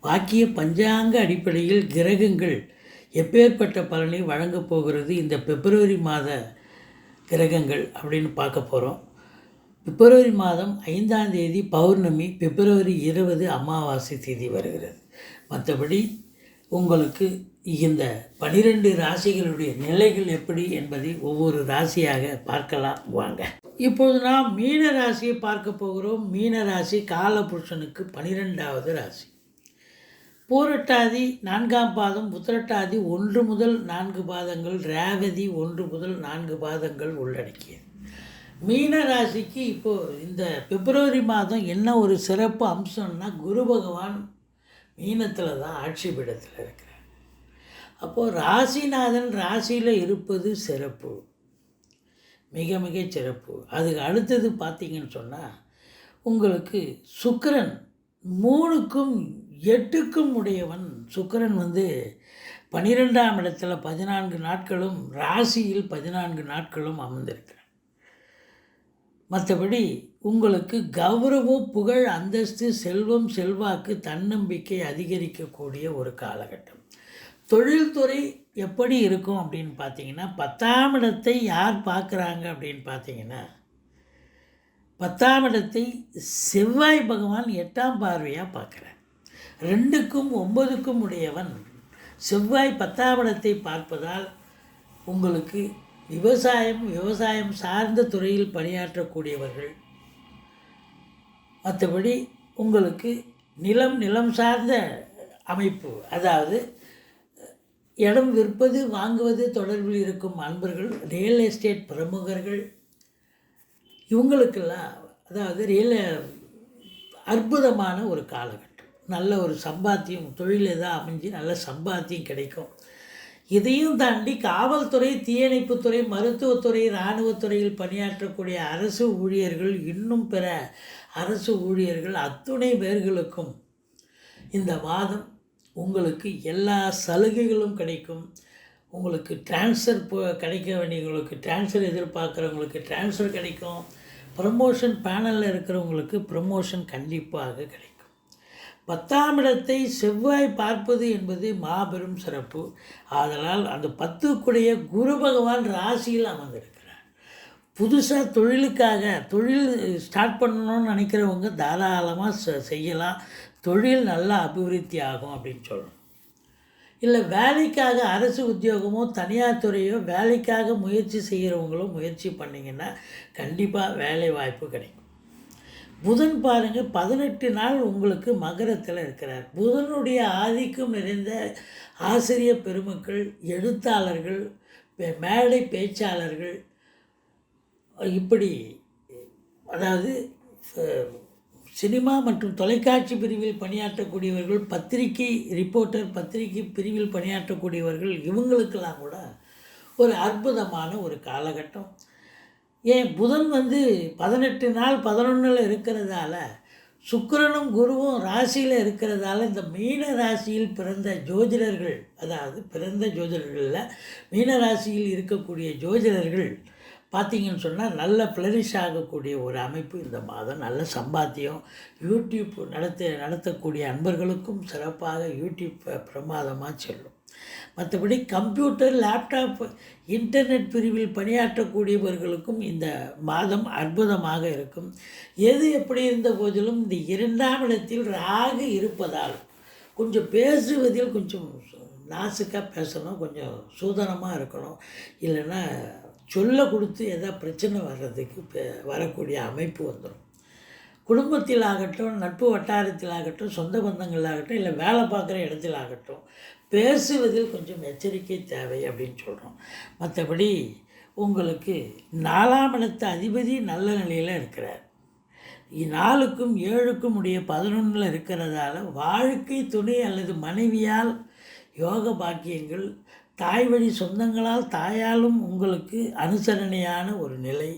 வாக்கிய பஞ்சாங்க அடிப்படையில் கிரகங்கள் எப்பேற்பட்ட பலனை வழங்கப் போகிறது? இந்த பிப்ரவரி மாத கிரகங்கள் அப்படின்னு பார்க்க போகிறோம் பிப்ரவரி மாதம் ஐந்தாம் தேதி பௌர்ணமி பிப்ரவரி இருபது அமாவாசை தேதி வருகிறது. மற்றபடி உங்களுக்கு இந்த பனிரெண்டு ராசிகளுடைய நிலைகள் எப்படி என்பதை ஒவ்வொரு ராசியாக பார்க்கலாம். வாங்க. இப்போது நாம் மீன ராசியை பார்க்க போகிறோம். மீன ராசி காலபுருஷனுக்கு பனிரெண்டாவது ராசி. பூரட்டாதி நான்காம் பாதம் உத்திரட்டாதி ஒன்று முதல் நான்கு பாதங்கள் ரேவதி ஒன்று முதல் நான்கு பாதங்கள் உள்ளடக்கியது. மீன ராசிக்கு இப்போது இந்த பிப்ரவரி மாதம் என்ன ஒரு சிறப்பு அம்சம்னா குரு பகவான் மீனத்தில் தான் ஆட்சி பீடத்தில் இருக்கிறார். அப்போது ராசிநாதன் ராசியில் இருப்பது சிறப்பு மிக மிக சிறப்பு. அதுக்கு அடுத்தது பார்த்தீங்கன்னு சொன்னால் உங்களுக்கு சுக்கரன் மூணுக்கும் எட்டுக்கும் உடையவன் சுக்கரன் வந்து பனிரெண்டாம் இடத்துல பதினான்கு நாட்களும் ராசியில் பதினான்கு நாட்களும் அமர்ந்திருக்கிறான். மற்றபடி உங்களுக்கு கௌரவம் புகழ் அந்தஸ்து செல்வம் செல்வாக்கு தன்னம்பிக்கை அதிகரிக்கக்கூடிய ஒரு காலகட்டம். தொழில்துறை எப்படி இருக்கும் அப்படின்னு பார்த்தீங்கன்னா பத்தாம் இடத்தை யார் பார்க்குறாங்க அப்படின்னு பார்த்தீங்கன்னா பத்தாம் இடத்தை செவ்வாய் பகவான் எட்டாம் பார்வையாக பார்க்குறார். ரெண்டுக்கும் ஒன்பதுக்கும் உடையவன் செவ்வாய் பத்தாம் இடத்தை பார்ப்பதால் உங்களுக்கு விவசாயம் விவசாயம் சார்ந்த துறையில் பணியாற்றக்கூடியவர்கள். மற்றபடி உங்களுக்கு நிலம் நிலம் சார்ந்த அமைப்பு அதாவது இடம் விற்பது வாங்குவது தொடர்பில் இருக்கும் அன்பர்கள் ரியல் எஸ்டேட் பிரமுகர்கள் இவங்களுக்கெல்லாம் அதாவது ரியல் அற்புதமான ஒரு காலகட்டம். நல்ல ஒரு சம்பாத்தியம் தொழில் எதாக அமைஞ்சு நல்ல சம்பாத்தியம் கிடைக்கும். இதையும் தாண்டி காவல்துறை தீயணைப்புத்துறை மருத்துவத்துறை இராணுவத்துறையில் பணியாற்றக்கூடிய அரசு ஊழியர்கள் இன்னும் பிற அரசு ஊழியர்கள் அத்துணை பேர்களுக்கும் இந்த மாதம் உங்களுக்கு எல்லா சலுகைகளும் கிடைக்கும். உங்களுக்கு டிரான்ஸ்ஃபர் கிடைக்க வேண்டியவங்களுக்கு டிரான்ஸ்ஃபர் எதிர்பார்க்குறவங்களுக்கு டிரான்ஸ்ஃபர் கிடைக்கும். ப்ரமோஷன் பேனலில் இருக்கிறவங்களுக்கு ப்ரமோஷன் கண்டிப்பாக கிடைக்கும். பத்தாம் இடத்தை செவ்வாய் பார்ப்பது என்பது மாபெரும் சிறப்பு. ஆதலால் அந்த பத்துக்குடைய குரு பகவான் ராசியில் அமர்ந்திருக்கிறார். புதுசாக தொழிலுக்காக தொழில் ஸ்டார்ட் பண்ணணும்னு நினைக்கிறவங்க தாராளமாக செ- செய்யலாம். தொழில் நல்லா அபிவிருத்தி ஆகும் அப்படின்னு சொல்லணும். இல்லை வேலைக்காக அரசு உத்தியோகமோ தனியார் துறையோ வேலைக்காக முயற்சி செய்கிறவங்களும் முயற்சி பண்ணிங்கன்னா கண்டிப்பாக வேலை வாய்ப்பு கிடைக்கும். புதன் பாருங்கள் பதினெட்டு நாள் உங்களுக்கு மகரத்தில் இருக்கிறார். புதனுடைய ஆதிக்கம் நிறைந்த ஆசிரியர் பெருமக்கள் எழுத்தாளர்கள் மேடை பேச்சாளர்கள் இப்படி அதாவது சினிமா மற்றும் தொலைக்காட்சி பிரிவில் பணியாற்றக்கூடியவர்கள் பத்திரிகை ரிப்போர்ட்டர் பத்திரிகை பிரிவில் பணியாற்றக்கூடியவர்கள் இவங்களுக்கெல்லாம் கூட ஒரு அற்புதமான ஒரு காலகட்டம். ஏன் புதன் வந்து பதினெட்டு நாள் பதினொன்றில் இருக்கிறதால சுக்கரனும் குருவும் ராசியில் இருக்கிறதால இந்த மீன ராசியில் பிறந்த ஜோதிடர்கள் அதாவது பிறந்த ஜோதிடர்களில் மீன ராசியில் இருக்கக்கூடிய ஜோதிடர்கள் பார்த்தீங்கன்னு சொன்னால் நல்ல ஃப்ளரிஷ் ஆகக்கூடிய ஒரு அமைப்பு இந்த மாதம். நல்ல சம்பாத்தியம். யூடியூப் நடத்த நடத்தக்கூடிய அன்பர்களுக்கும் சிறப்பாக யூடியூப் பிரமாதமாக செல்லும். மற்றபடி கம்ப்யூட்டர் லேப்டாப் இன்டர்நெட் பிரிவில் பணியாற்றக்கூடியவர்களுக்கும் இந்த மாதம் அற்புதமாக இருக்கும். எது எப்படி இருந்த போதிலும் இந்த இரண்டாம் இடத்தில் ராகு இருப்பதால் கொஞ்சம் பேசுவதில் கொஞ்சம் நாசுக்காக பேசணும் கொஞ்சம் சூதனமாக இருக்கணும். இல்லைன்னா சொல்ல கொடுத்து எதாவது பிரச்சனை வர்றதுக்கு பெ- வரக்கூடிய அமைப்பு வந்துடும் குடும்பத்தில் ஆகட்டும் நட்பு வட்டாரத்தில் ஆகட்டும் சொந்த பந்தங்கள் ஆகட்டும் இல்லை வேலை பார்க்குற இடத்தில் ஆகட்டும் பேசுவதில் கொஞ்சம் எச்சரிக்கை தேவை அப்படின்னு சொல்கிறோம் மற்றபடி உங்களுக்கு நாலாம் இடத்த அதிபதி நல்ல நிலையில் இருக்கிறார். நாலுக்கும் ஏழுக்கும் உடைய பதினொன்றில் இருக்கிறதால வாழ்க்கை துணை அல்லது மனைவியால் யோக பாக்கியங்கள் தாய் வழி சொந்தங்களால் தாயாலும் உங்களுக்கு அனுசரணையான ஒரு நிலை.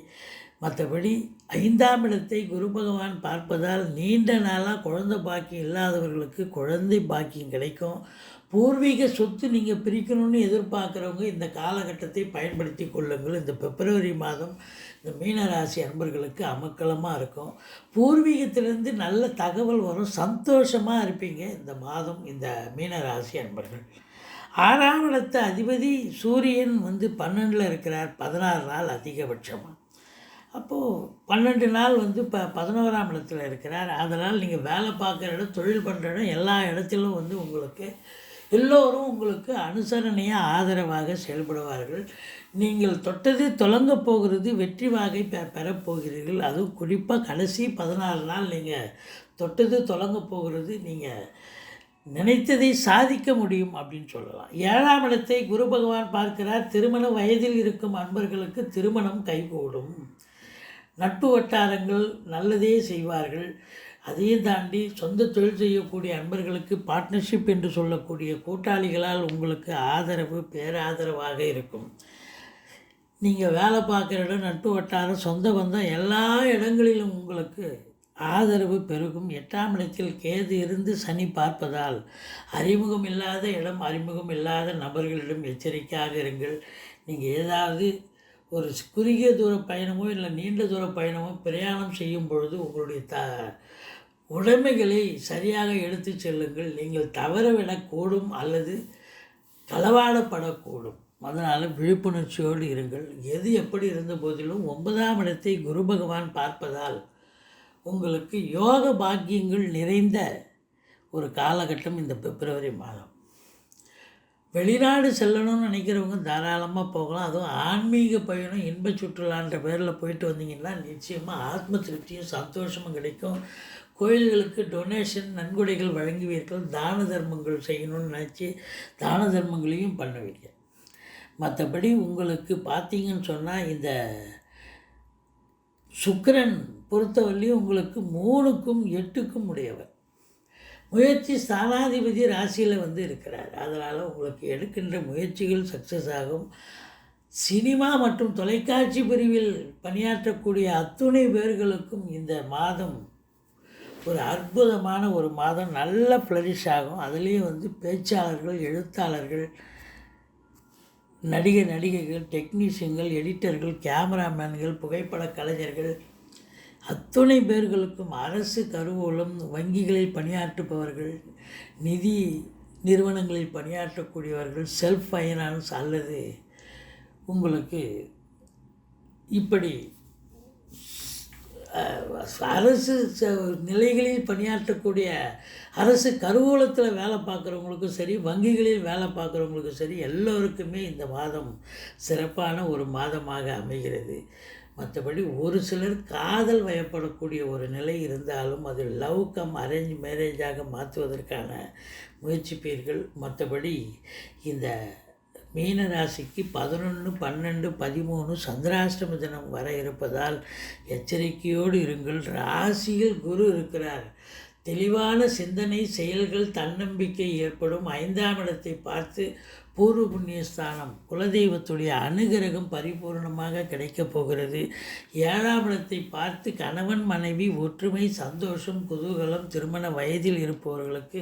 மற்றபடி ஐந்தாம் இடத்தை குரு பகவான் பார்ப்பதால் நீண்ட நாளாக குழந்தை பாக்கியம் இல்லாதவர்களுக்கு குழந்தை பாக்கியம் கிடைக்கும். பூர்வீக சொத்து நீங்கள் பிரிக்கணும்னு எதிர்பார்க்குறவங்க இந்த காலகட்டத்தை பயன்படுத்தி கொள்ளுங்கள். இந்த பிப்ரவரி மாதம் இந்த மீனராசி அன்பர்களுக்கு அமக்கலமாக இருக்கும். பூர்வீகத்திலேருந்து நல்ல தகவல் வரும். சந்தோஷமாக இருப்பீங்க இந்த மாதம் இந்த மீனராசி அன்பர்கள். ஆறாம் இடத்து அதிபதி சூரியன் வந்து பன்னெண்டில் இருக்கிறார் பதினாறு நாள் அதிகபட்சமாக அப்போது பன்னெண்டு நாள் வந்து இப்போ பதினோராம் இடத்துல இருக்கிறார். அதனால் நீங்கள் வேலை பார்க்குற இடம் தொழில் பண்ணுற இடம் எல்லா இடத்திலும் வந்து உங்களுக்கு எல்லோரும் உங்களுக்கு அனுசரணையாக ஆதரவாக செயல்படுவார்கள். நீங்கள் தொட்டது தொடங்க போகிறது வெற்றி வாகை பெ பெறப்போகிறீர்கள் அதுவும் குறிப்பாக கடைசி பதினாலு நாள் நீங்கள் தொட்டது தொடங்க போகிறது நீங்கள் நினைத்ததை சாதிக்க முடியும் அப்படின்னு சொல்லலாம். ஏழாம் இடத்தை குரு பகவான் பார்க்கிறார். திருமண வயதில் இருக்கும் அன்பர்களுக்கு திருமணம் கைகூடும். நட்பு வட்டாரங்கள் நல்லதே செய்வார்கள். அதையும் தாண்டி சொந்த தொழில் செய்யக்கூடிய அன்பர்களுக்கு பார்ட்னர்ஷிப் என்று சொல்லக்கூடிய கூட்டாளிகளால் உங்களுக்கு ஆதரவு பேராதரவாக இருக்கும். நீங்கள் வேலை பார்க்குற இடம் நட்பு வட்டாரம் சொந்த பந்தம் எல்லா இடங்களிலும் உங்களுக்கு ஆதரவு பெருகும். எட்டாம் இடத்தில் கேது இருந்து சனி பார்ப்பதால் அறிமுகம் இல்லாத இடம் அறிமுகம் இல்லாத நபர்களிடம் எச்சரிக்கையாக இருங்கள். நீங்கள் ஏதாவது ஒரு குறுகிய தூர பயணமோ இல்லை நீண்ட தூர பயணமோ பிரயாணம் செய்யும் பொழுது உங்களுடைய த உடைமைகளை சரியாக எடுத்து செல்லுங்கள். நீங்கள் தவறவிடக்கூடும் அல்லது களவாடப்படக்கூடும் அதனால் விழிப்புணர்ச்சியோடு இருங்கள். எது எப்படி இருந்த போதிலும் ஒன்பதாம் இடத்தை குரு பகவான் பார்ப்பதால் உங்களுக்கு யோக பாக்கியங்கள் நிறைந்த ஒரு காலகட்டம் இந்த பிப்ரவரி மாதம். வெளிநாடு செல்லணும்னு நினைக்கிறவங்க தாராளமாக போகலாம். அதுவும் ஆன்மீக பயணம் இன்ப சுற்றுலான்ற பேரில் போயிட்டு வந்தீங்கன்னா நிச்சயமாக ஆத்ம திருப்தியும் சந்தோஷமும் கிடைக்கும். கோயில்களுக்கு டொனேஷன் நன்கொடைகள் வழங்குவீர்கள். தான தர்மங்கள் செய்யணும்னு நினச்சி தான தர்மங்களையும் பண்ணுவீங்க. மற்றபடி உங்களுக்கு பார்த்தீங்கன்னு சொன்னால் இந்த சுக்கரன் பொறுத்தவரையும் உங்களுக்கு மூணுக்கும் எட்டுக்கும் உடையவர். முயற்சி ஸ்தானாதிபதி ராசியில் வந்து இருக்கிறார். அதனால் உங்களுக்கு எடுக்கின்ற முயற்சிகள் சக்ஸஸ் ஆகும். சினிமா மற்றும் தொலைக்காட்சி பிரிவில் பணியாற்றக்கூடிய அத்துணை பேர்களுக்கும் இந்த மாதம் ஒரு அற்புதமான ஒரு மாதம். நல்ல ஃப்ளரிஷ் ஆகும். அதுலேயும் வந்து பேச்சாளர்கள் எழுத்தாளர்கள் நடிகை நடிகைகள் டெக்னீஷியன்கள் எடிட்டர்கள் கேமராமேன்கள் புகைப்பட கலைஞர்கள் அத்துணை பேர்களுக்கும் அரசு கருவூலம் வங்கிகளில் பணியாற்றுபவர்கள் நிதி நிறுவனங்களில் பணியாற்றக்கூடியவர்கள் செல்ஃப் ஃபைனான்ஸ் அல்லது உங்களுக்கு இப்படி அரசு ச- நிலைகளில் பணியாற்றக்கூடிய அரசு கருவூலத்தில் வேலை பார்க்குறவங்களுக்கும் சரி வங்கிகளில் வேலை பார்க்குறவங்களுக்கும் சரி எல்லோருக்குமே இந்த மாதம் சிறப்பான ஒரு மாதமாக அமைகிறது. மற்றபடி ஒரு சிலர் காதல் வயப்படக்கூடிய ஒரு நிலை இருந்தாலும் அது லவ் கம் அரேஞ்ச் மேரேஜாக மாற்றுவதற்கான முயற்சிப்பீர்கள். மற்றபடி இந்த மீன ராசிக்கு பதினொன்று பன்னெண்டு பதிமூணு சந்திராஷ்டம தினம் வர இருப்பதால் எச்சரிக்கையோடு இருங்கள். ராசியில் குரு இருக்கிறார். தெளிவான சிந்தனை செயல்கள் தன்னம்பிக்கை ஏற்படும். ஐந்தாம் இடத்தை பார்த்து பூர்வ புண்ணியஸ்தானம். குலதெய்வத்துடைய அனுகிரகம் பரிபூர்ணமாக கிடைக்கப் போகிறது. ஏழாம் இடத்தை பார்த்து கணவன் மனைவி ஒற்றுமை சந்தோஷம் குதூகலம் திருமண வயதில் இருப்பவர்களுக்கு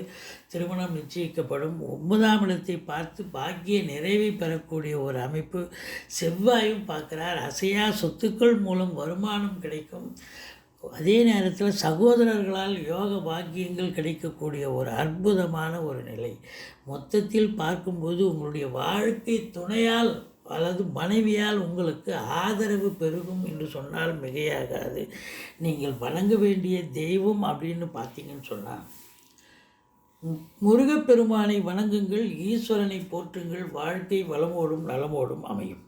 திருமணம் நிச்சயிக்கப்படும். ஒன்பதாம் இடத்தை பார்த்து பாக்கிய நிறைவை பெறக்கூடிய ஒரு அமைப்பு. செவ்வாயும் பார்க்கிறார். அசையா சொத்துக்கள் மூலம் வருமானம் கிடைக்கும். அதே நேரத்தில் சகோதரர்களால் யோக பாக்கியங்கள் கிடைக்கக்கூடிய ஒரு அற்புதமான ஒரு நிலை. மொத்தத்தில் பார்க்கும்போது உங்களுடைய வாழ்க்கை துணையால் அல்லது மனைவியால் உங்களுக்கு ஆதரவு பெருகும் என்று சொன்னால் மிகையாகாது. நீங்கள் வணங்க வேண்டிய தெய்வம் அப்படின்னு பார்த்தீங்கன்னு சொன்னால் மு- முருகப்பெருமானை வணங்குங்கள் ஈஸ்வரனை போற்றுங்கள் வாழ்க்கை வளமோடும் நலமோடும் அமையும்.